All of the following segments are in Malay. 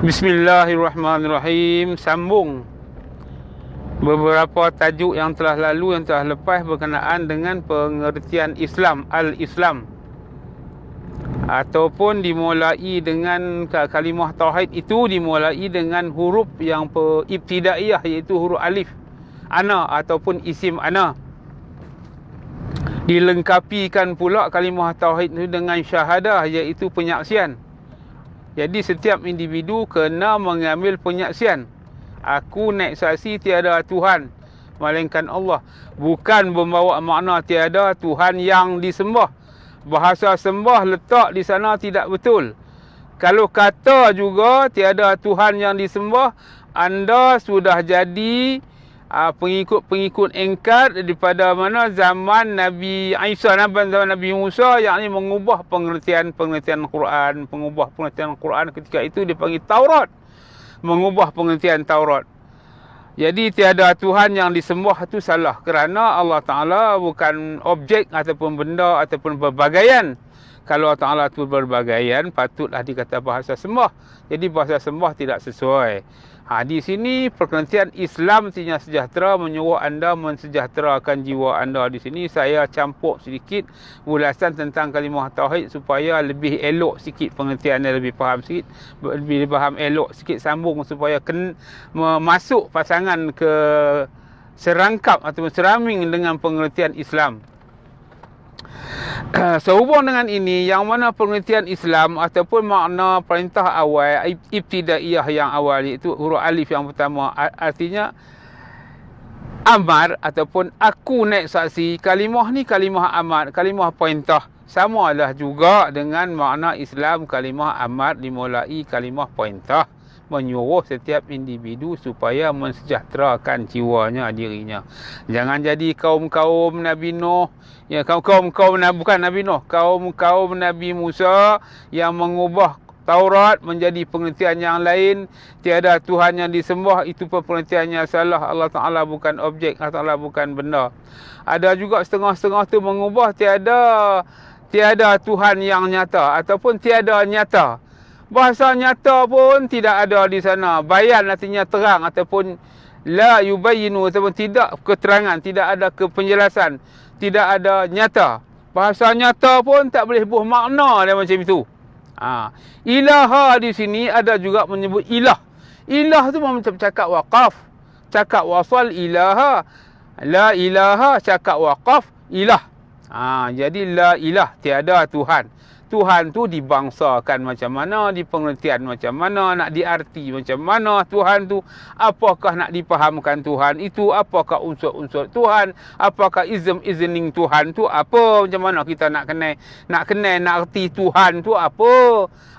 Bismillahirrahmanirrahim. Sambung beberapa tajuk yang telah lalu yang telah lepas berkenaan dengan pengertian Islam, al-Islam. Ataupun dimulai dengan kalimah tauhid itu dimulai dengan huruf yang ibtidaiyah iaitu huruf alif. Ana ataupun isim ana. Dilengkapikan pula kalimah tauhid itu dengan syahadah iaitu penyaksian. Jadi setiap individu kena mengambil penyaksian. Aku naik saksi tiada Tuhan melainkan Allah. Bukan membawa makna tiada Tuhan yang disembah. Bahasa sembah letak di sana tidak betul. Kalau kata juga tiada Tuhan yang disembah, anda sudah jadi uh, pengikut-pengikut engkar daripada mana zaman Nabi Isa zaman Nabi Musa yang ini mengubah pengertian-pengertian Quran, mengubah pengertian Quran ketika itu dipanggil Taurat. Mengubah pengertian Taurat. Jadi tiada Tuhan yang disembah itu salah kerana Allah Taala bukan objek ataupun benda ataupun berbagaian. Kalau Allah Taala itu berbagaian patutlah dikata bahasa sembah. Jadi bahasa sembah tidak sesuai. Ha, di sini perkenaan Islam Tinya Sejahtera menyuruh anda mensejahterakan jiwa anda di sini. Saya campur sedikit ulasan tentang kalimah tauhid supaya lebih elok sikit pengertiannya lebih faham sikit. Lebih faham elok sikit sambung supaya ken, masuk pasangan ke serangkap atau seraming dengan pengertian Islam. Sehubung dengan ini, yang mana pengertian Islam ataupun makna perintah awal, ibtidaiyah yang awal itu huruf alif yang pertama, artinya amar ataupun aku naik saksi, kalimah ni kalimah amar, kalimah perintah. Sama lah juga dengan makna Islam kalimah amar dimulai kalimah perintah menyuruh setiap individu supaya mensejahterakan jiwanya dirinya. Jangan jadi kaum-kaum Nabi Nuh, ya kaum-kaum bukan Nabi Nuh, kaum-kaum Nabi Musa yang mengubah Taurat menjadi pengertian yang lain. Tiada Tuhan yang disembah itu pun pengertian yang salah. Allah Taala bukan objek Allah Taala bukan benda. Ada juga setengah-setengah tu mengubah tiada tiada Tuhan yang nyata ataupun tiada nyata bahasa nyata pun tidak ada di sana. Bayan artinya terang ataupun la yubayinu ataupun tidak keterangan, tidak ada kepenjelasan, tidak ada nyata. Bahasa nyata pun tak boleh buah makna dia macam itu. Ha. Ilaha di sini ada juga menyebut ilah. Ilah tu macam cakap waqaf. Cakap wasal ilaha. La ilaha cakap waqaf ilah. Ha. Jadi la ilah tiada Tuhan. Tuhan tu dibangsakan macam mana, di pengertian macam mana, nak diarti macam mana Tuhan tu, apakah nak dipahamkan Tuhan itu, apakah unsur-unsur Tuhan, apakah izin-izining Tuhan tu apa, macam mana kita nak kenal, nak kenal, nak arti Tuhan tu apa,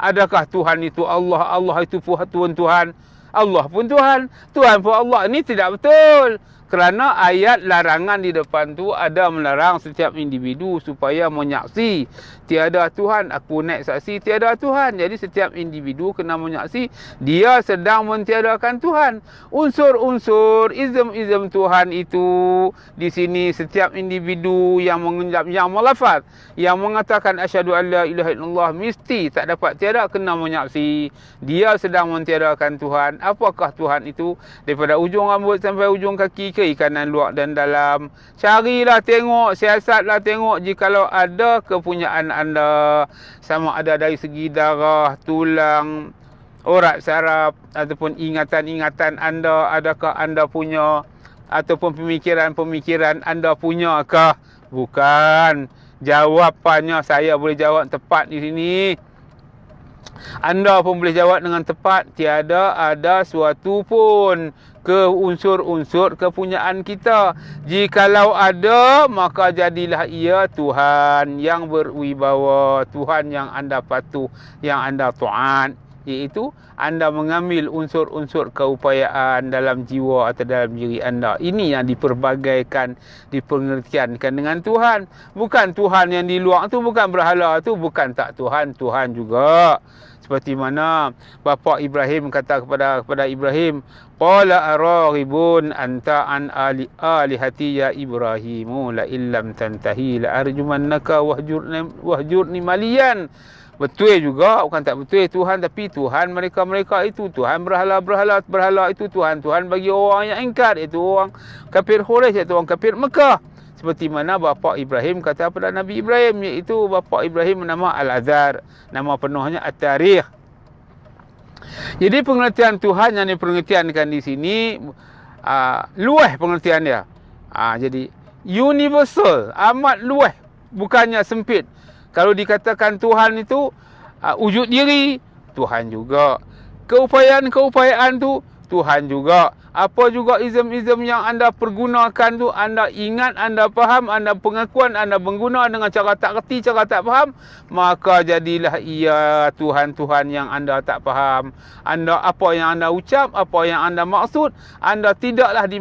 adakah Tuhan itu Allah, Allah itu Tuhan Tuhan, Allah pun Tuhan, Tuhan pun Allah, ini tidak betul kerana ayat larangan di depan tu ada melarang setiap individu supaya menyaksi. Tiada Tuhan aku naik saksi tiada Tuhan. Jadi setiap individu kena menyaksi dia sedang mentiadakan Tuhan. Unsur-unsur izm-izm Tuhan itu di sini setiap individu yang mengucap yang melafaz yang mengatakan asyhadu alla ilaha illallah mesti tak dapat tiada kena menyaksi. Dia sedang mentiadakan Tuhan. Apakah Tuhan itu? Daripada ujung rambut sampai ujung kaki ke kanan luar dan dalam. Carilah tengok, siasatlah tengok jikalau ada kepunyaan anda sama ada dari segi darah, tulang, urat saraf ataupun ingatan-ingatan anda adakah anda punya ataupun pemikiran-pemikiran anda punya kah? Bukan. Jawapannya saya boleh jawab tepat di sini. Anda pun boleh jawab dengan tepat tiada ada suatu pun ke unsur-unsur kepunyaan kita. Jikalau ada, maka jadilah ia Tuhan yang berwibawa, Tuhan yang anda patuh, yang anda taat. Iaitu anda mengambil unsur-unsur keupayaan dalam jiwa atau dalam diri anda. Ini yang diperbagaikan, dipengertiankan dengan Tuhan. Bukan Tuhan yang di luar tu bukan berhala tu bukan tak Tuhan, Tuhan juga seperti mana bapa Ibrahim kata kepada kepada Ibrahim qala araghibun anta an ali alihati ya Ibrahim la illam tantahi la arjumannaka wahjurni wahjurni maliyan betul juga bukan tak betul Tuhan tapi Tuhan mereka-mereka itu Tuhan berhala-berhala berhala itu Tuhan. Tuhan bagi orang yang ingkar itu orang kafir Quraisy iaitu orang kafir Mekah. Seperti mana bapa Ibrahim kata pada Nabi Ibrahim iaitu bapa Ibrahim nama Al-Azhar. Nama penuhnya At-Tarikh. Jadi pengertian Tuhan yang dipengertiankan di sini uh, luas pengertian dia. Uh, jadi universal amat luas bukannya sempit kalau dikatakan Tuhan itu uh, wujud diri, Tuhan juga. Keupayaan-keupayaan tu Tuhan juga. Apa juga izam-izam yang anda pergunakan tu anda ingat, anda faham, anda pengakuan, anda mengguna dengan cara tak kerti, cara tak faham, maka jadilah ia Tuhan-Tuhan yang anda tak faham. Anda apa yang anda ucap, apa yang anda maksud, anda tidaklah di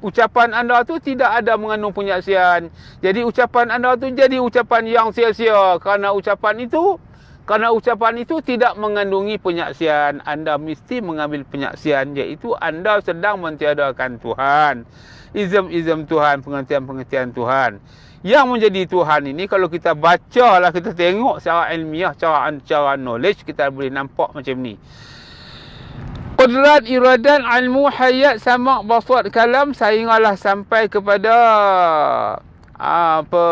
ucapan anda tu tidak ada mengandung penyaksian. Jadi ucapan anda tu jadi ucapan yang sia-sia kerana ucapan itu kerana ucapan itu tidak mengandungi penyaksian. Anda mesti mengambil penyaksian iaitu anda sedang mentiadakan Tuhan. Izam-izam Tuhan, pengertian-pengertian Tuhan. Yang menjadi Tuhan ini kalau kita baca lah, kita tengok secara ilmiah, secara, secara knowledge, kita boleh nampak macam ni. Qudrat iradan ilmu hayat sama basat kalam sehinggalah sampai kepada apa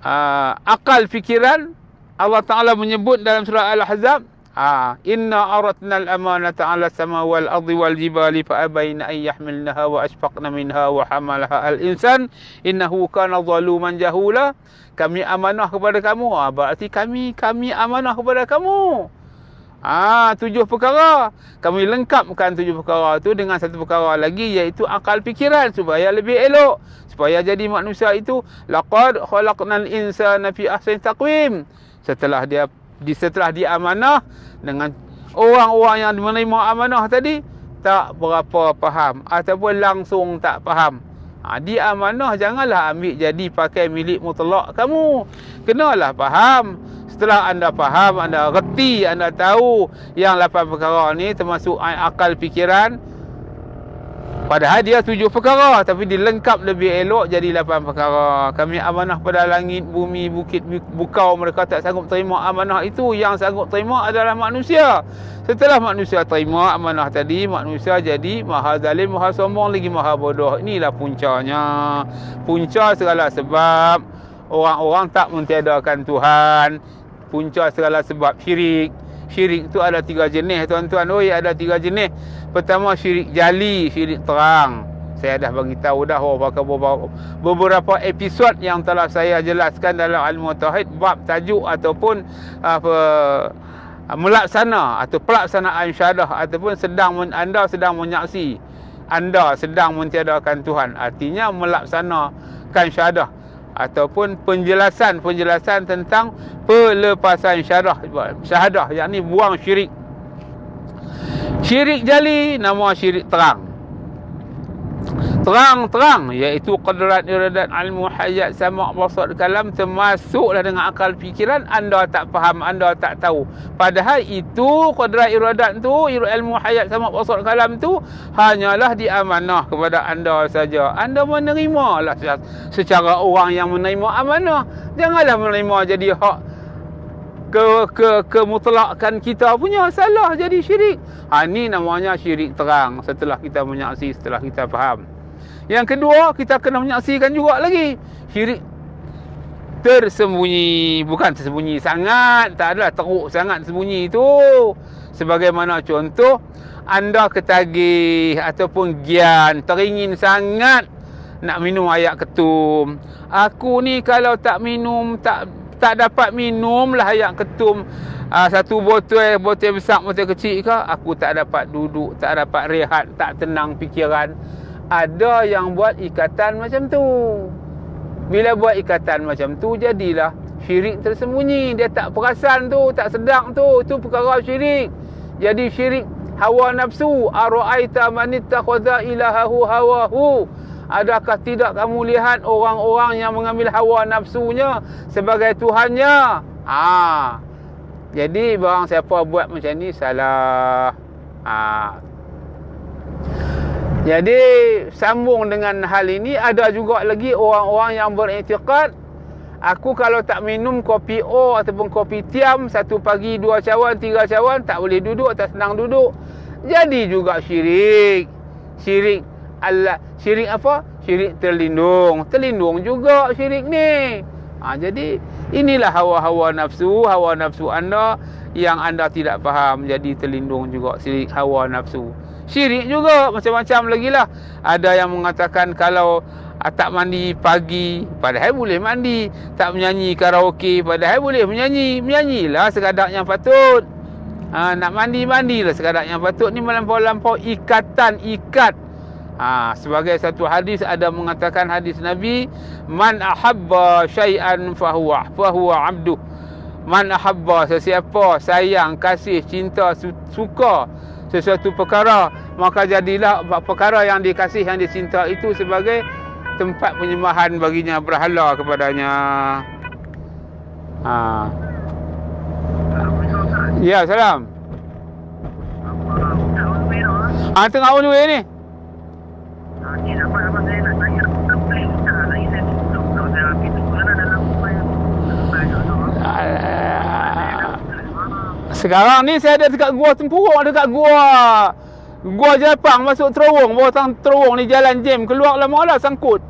uh, akal fikiran Allah Taala menyebut dalam surah Al-Ahzab Ah, inna aratna al-amanata 'ala as-samai wal ardi wal jibali fa abayna an yahmilnaha wa ashfaqna minha wa hamalaha al-insan innahu kana zaluman jahula. Kami amanah kepada kamu. Ah, berarti kami kami amanah kepada kamu. Ah, tujuh perkara. Kami lengkapkan tujuh perkara tu dengan satu perkara lagi iaitu akal fikiran supaya lebih elok. Supaya jadi manusia itu laqad khalaqnal insana fi ahsani taqwim. Setelah dia di setelah dia amanah dengan orang-orang yang menerima amanah tadi tak berapa faham ataupun langsung tak faham. Ha, di amanah janganlah ambil jadi pakai milik mutlak kamu. Kenalah faham. Setelah anda faham, anda reti, anda tahu yang lapan perkara ni termasuk akal fikiran. Padahal dia tujuh perkara tapi dilengkap lebih elok jadi lapan perkara. Kami amanah pada langit, bumi, bukit, bukau mereka tak sanggup terima amanah itu. Yang sanggup terima adalah manusia. Setelah manusia terima amanah tadi, manusia jadi maha zalim, maha sombong lagi maha bodoh. Inilah puncanya. Punca segala sebab orang-orang tak mentiadakan Tuhan punca segala sebab syirik. Syirik tu ada tiga jenis tuan-tuan. Oi ada tiga jenis. Pertama syirik jali, syirik terang. Saya dah bagi tahu dah beberapa, beberapa episod yang telah saya jelaskan dalam ilmu tauhid bab tajuk ataupun apa melaksana atau pelaksanaan syahadah ataupun sedang anda sedang menyaksi anda sedang mentiadakan Tuhan artinya melaksanakan syahadah ataupun penjelasan-penjelasan tentang pelepasan syahadah syahadah yakni buang syirik. Syirik jali nama syirik terang terang-terang iaitu qadrat iradat ilmu hayat sama basar kalam termasuklah dengan akal fikiran. Anda tak faham anda tak tahu. Padahal itu qadrat iradat tu ilmu hayat sama basar kalam tu hanyalah diamanah kepada anda saja. Anda menerima lah secara orang yang menerima amanah. Janganlah menerima jadi hak ke ke kemutlakan kita punya salah jadi syirik. Ha ni namanya syirik terang setelah kita menyaksi setelah kita faham yang kedua, kita kena menyaksikan juga lagi. Syirik tersembunyi, bukan tersembunyi sangat, tak adalah teruk sangat sembunyi itu. Sebagaimana contoh, anda ketagih ataupun gian, teringin sangat nak minum air ketum. Aku ni kalau tak minum, tak tak dapat minum lah air ketum. Uh, satu botol, botol besar, botol kecil ke, aku tak dapat duduk, tak dapat rehat, tak tenang fikiran ada yang buat ikatan macam tu. Bila buat ikatan macam tu, jadilah syirik tersembunyi. Dia tak perasan tu, tak sedang tu. Itu perkara syirik. Jadi syirik hawa nafsu. Ara'aita manittakhadha ilahahu hawahu. Adakah tidak kamu lihat orang-orang yang mengambil hawa nafsunya sebagai Tuhannya? Ah, Jadi barang siapa buat macam ni salah. Ah. Jadi sambung dengan hal ini ada juga lagi orang-orang yang beriktikad Aku kalau tak minum kopi O ataupun kopi tiam satu pagi dua cawan tiga cawan tak boleh duduk tak senang duduk. Jadi juga syirik. Syirik Allah syirik apa? Syirik terlindung. Terlindung juga syirik ni. Ha, jadi inilah hawa-hawa nafsu, hawa nafsu anda yang anda tidak faham jadi terlindung juga syirik hawa nafsu. Syirik juga macam-macam lagi lah. Ada yang mengatakan kalau Ah, tak mandi pagi padahal boleh mandi. Tak menyanyi karaoke padahal boleh menyanyi. Menyanyilah sekadar yang patut. Ha, nak mandi mandilah sekadar yang patut. Ni melampau-lampau ikatan ikat. Ha, sebagai satu hadis ada mengatakan hadis Nabi man ahabba syai'an fahuwa fahuwa abdu man ahabba sesiapa sayang kasih cinta suka sesuatu perkara maka jadilah perkara yang dikasih yang dicinta itu sebagai tempat penyembahan baginya berhala kepadanya. Ha. Ya, salam. Ah, tengah way ni. Sekarang ni saya ada dekat gua tempuruk dekat gua Gua Jepang masuk terowong Bawa tang terowong ni jalan jam Keluar lama lah sangkut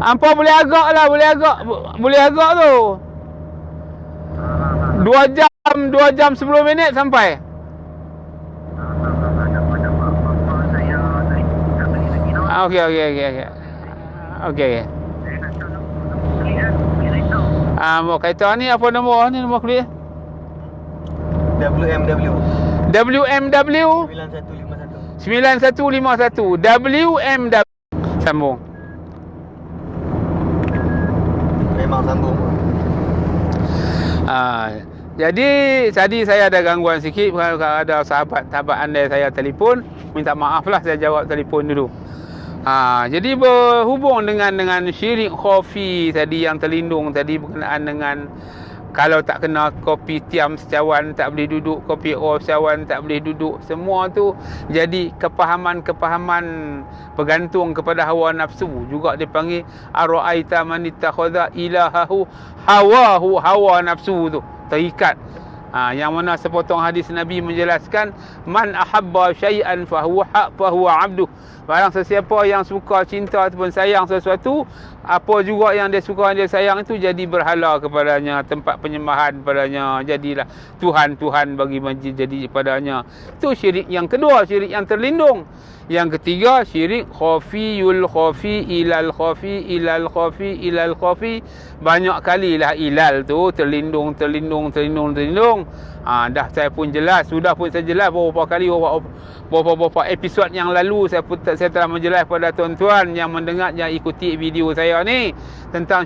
Apa boleh agak lah Boleh agak Boleh agak tu Dua jam Dua jam sepuluh minit sampai Okey okey okey okey. Okey. Ah, mau kaitan ni apa nombor? Ni nombor kulit? WMW WMW 9151 9151 WMW Sambung. Memang sambung. Ha, Jadi Tadi saya ada gangguan sikit. Kalau ada sahabat-sahabat anda saya telefon. Minta maaf lah saya jawab telefon dulu ha, Jadi berhubung dengan dengan syirik khofi Tadi yang terlindung Tadi berkenaan dengan kalau tak kena kopi tiam secawan tak boleh duduk kopi o secawan tak boleh duduk semua tu jadi kepahaman-kepahaman bergantung kepada hawa nafsu. Juga dipanggil araita man ittakhadha ilahahu? Hawahu hawa nafsu tu terikat ha, yang mana sepotong hadis Nabi menjelaskan man ahabba syai'an fahuwa haq fahuwa abduh Barang sesiapa yang suka cinta ataupun sayang sesuatu Apa juga yang dia suka dia sayang itu Jadi berhala kepadanya Tempat penyembahan padanya Jadilah Tuhan-Tuhan bagi majid jadi padanya Itu syirik yang kedua Syirik yang terlindung. Yang ketiga Syirik khafiyul khafi ilal khafi ilal khafi ilal khafi. Banyak kali lah ilal tu Terlindung, terlindung, terlindung, terlindung ha, Dah saya pun jelas Sudah pun saya jelas beberapa kali Beberapa episod yang lalu Saya pun saya telah menjelaskan kepada tuan-tuan yang mendengar yang ikuti video saya ni tentang